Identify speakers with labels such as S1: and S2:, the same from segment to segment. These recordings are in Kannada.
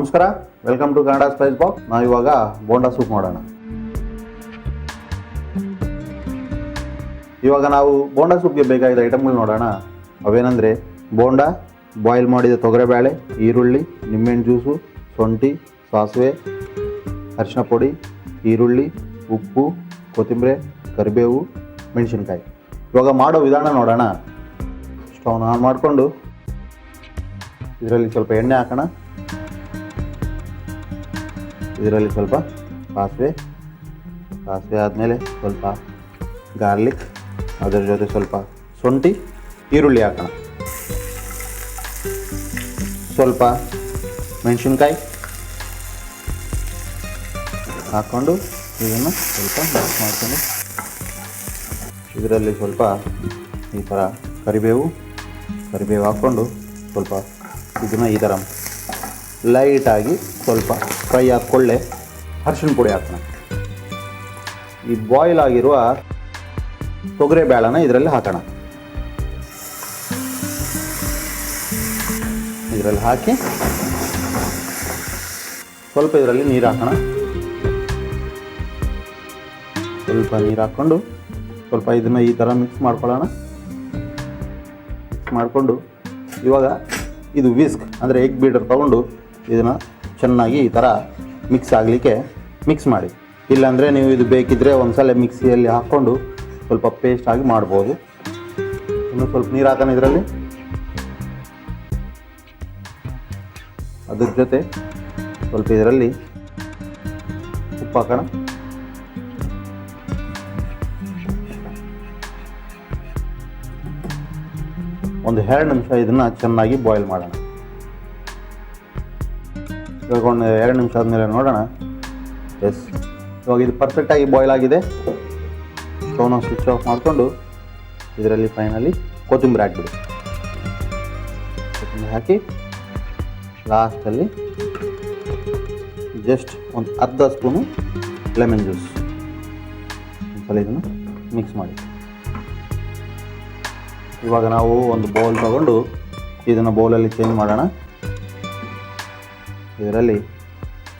S1: ನಮಸ್ಕಾರ. Welcome to Kannada spice box ನಾವು ಇವಾಗ ಬೋಂಡಾ ಸೂಪ್ ಮಾಡೋಣ. ಇವಾಗ ನಾವು ಬೋಂಡಾ ಸೂಪ್ಗೆ ಬೇಕಾಗಿದ್ದ ಐಟಮ್ಗಳು ನೋಡೋಣ. ಅವೇನೆಂದರೆ ಬೋಂಡಾ ಬಾಯ್ಲ್ ಮಾಡಿದ ತೊಗರೆಬೇಳೆ, ಈರುಳ್ಳಿ, ನಿಂಬೆಹಣ್ಣು ಜ್ಯೂಸು ಶುಂಠಿ, ಸಾಸಿವೆ ಅರಿಶಿನ ಪುಡಿ, ಈರುಳ್ಳಿ, ಉಪ್ಪು, ಕೊತ್ತಂಬರಿ, ಕರಿಬೇವು, ಮೆಣಸಿನ್ಕಾಯಿ. ಇವಾಗ ಮಾಡೋ ವಿಧಾನ ನೋಡೋಣ. ಸ್ಟವ್ನ ಆನ್ ಮಾಡಿಕೊಂಡು, ಇದರಲ್ಲಿ ಸ್ವಲ್ಪ ಎಣ್ಣೆ ಹಾಕೋಣ. ಇದರಲ್ಲಿ ಸ್ವಲ್ಪ ಸಾಸಿವೆ ಸಾಸಿವೆ ಆದಮೇಲೆ ಸ್ವಲ್ಪ ಗಾರ್ಲಿಕ್, ಅದರ ಜೊತೆ ಸ್ವಲ್ಪ ಶುಂಠಿ, ಈರುಳ್ಳಿ ಹಾಕೋಣ. ಸ್ವಲ್ಪ ಮೆಣಸಿನ್ಕಾಯಿ ಹಾಕ್ಕೊಂಡು ಇದನ್ನು ಸ್ವಲ್ಪ ಮಿಕ್ಸ್ ಮಾಡ್ಕೊಂಡು. ಇದರಲ್ಲಿ ಸ್ವಲ್ಪ ಈ ಥರ ಕರಿಬೇವು ಕರಿಬೇವು ಹಾಕ್ಕೊಂಡು ಸ್ವಲ್ಪ ಇದನ್ನು ಈ ಥರ ಲೈಟಾಗಿ ಸ್ವಲ್ಪ ಫ್ರೈ ಹಾಕ್ಕೊಳ್ಳೆ. ಅರಿಶಿಣ ಪುಡಿ ಹಾಕೋಣ. ಈ ಬಾಯ್ಲ್ ಆಗಿರುವ ತೊಗರೆ ಬ್ಯಾಳನ ಇದರಲ್ಲಿ ಹಾಕೋಣ. ಇದರಲ್ಲಿ ಹಾಕಿ ಸ್ವಲ್ಪ ಇದರಲ್ಲಿ ನೀರು ಹಾಕೋಣ. ಸ್ವಲ್ಪ ನೀರು ಹಾಕ್ಕೊಂಡು ಸ್ವಲ್ಪ ಇದನ್ನು ಈ ಥರ ಮಿಕ್ಸ್ ಮಾಡ್ಕೊಳ್ಳೋಣ. ಮಿಕ್ಸ್ ಮಾಡಿಕೊಂಡು ಇವಾಗ ಇದು ವಿಸ್ಕ್ ಅಂದರೆ ಎಗ್ ಬೀಡರ್ ತೊಗೊಂಡು ಇದನ್ನು ಚೆನ್ನಾಗಿ ಈ ಥರ ಮಿಕ್ಸ್ ಆಗಲಿಕ್ಕೆ ಮಿಕ್ಸ್ ಮಾಡಿ. ಇಲ್ಲಾಂದರೆ ನೀವು ಇದು ಬೇಕಿದ್ದರೆ ಒಂದ್ಸಲ ಮಿಕ್ಸಿಯಲ್ಲಿ ಹಾಕ್ಕೊಂಡು ಸ್ವಲ್ಪ ಪೇಸ್ಟ್ ಆಗಿ ಮಾಡ್ಬೋದು. ಇನ್ನು ಸ್ವಲ್ಪ ನೀರು ಹಾಕೋಣ ಇದರಲ್ಲಿ. ಅದ್ರ ಜೊತೆ ಸ್ವಲ್ಪ ಇದರಲ್ಲಿ ಉಪ್ಪು ಹಾಕೋಣ. ಒಂದು ಎರಡು ನಿಮಿಷ ಇದನ್ನು ಚೆನ್ನಾಗಿ ಬಾಯ್ಲ್ ಮಾಡೋಣ. ಒಂದು ಎರಡು ನಿಮಿಷ ಆದಮೇಲೆ ನೋಡೋಣ. ಎಸ್ ಇವಾಗ ಇದು ಪರ್ಫೆಕ್ಟಾಗಿ ಬಾಯ್ಲ್ ಆಗಿದೆ. ಸ್ಟೋನ ಸ್ವಿಚ್ ಆಫ್ ಮಾಡಿಕೊಂಡು ಇದರಲ್ಲಿ ಫೈನಲಿ ಕೊತ್ತಂಬರಿ ಹಾಕ್ಬಿಡಿ. ಕೊತ್ತಂಬರಿ ಹಾಕಿ ಲಾಸ್ಟಲ್ಲಿ ಜಸ್ಟ್ ಒಂದು ಅರ್ಧ ಸ್ಪೂನು ಲೆಮನ್ ಜ್ಯೂಸ್ ಒಂದ್ಸಲ ಇದನ್ನು ಮಿಕ್ಸ್ ಮಾಡಿ. ಇವಾಗ ನಾವು ಒಂದು ಬೌಲ್ ತಗೊಂಡು ಇದನ್ನು ಬೌಲಲ್ಲಿ ಚೇಂಜ್ ಮಾಡೋಣ. ಇದರಲ್ಲಿ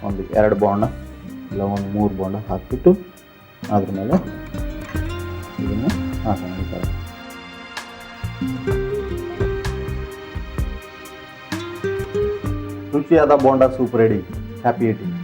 S1: ಒಂದು ಎರಡು ಬಾಂಡ, ಇಲ್ಲ ಒಂದು ಮೂರು ಬಾಂಡ ಹಾಕಿಬಿಟ್ಟು ಅದ್ರ ಮೇಲೆ ಇದನ್ನು ಹಾಕೊಂಡಿದ್ದಾರೆ. ರುಚಿಯಾದ bonda soup ready. Happy eating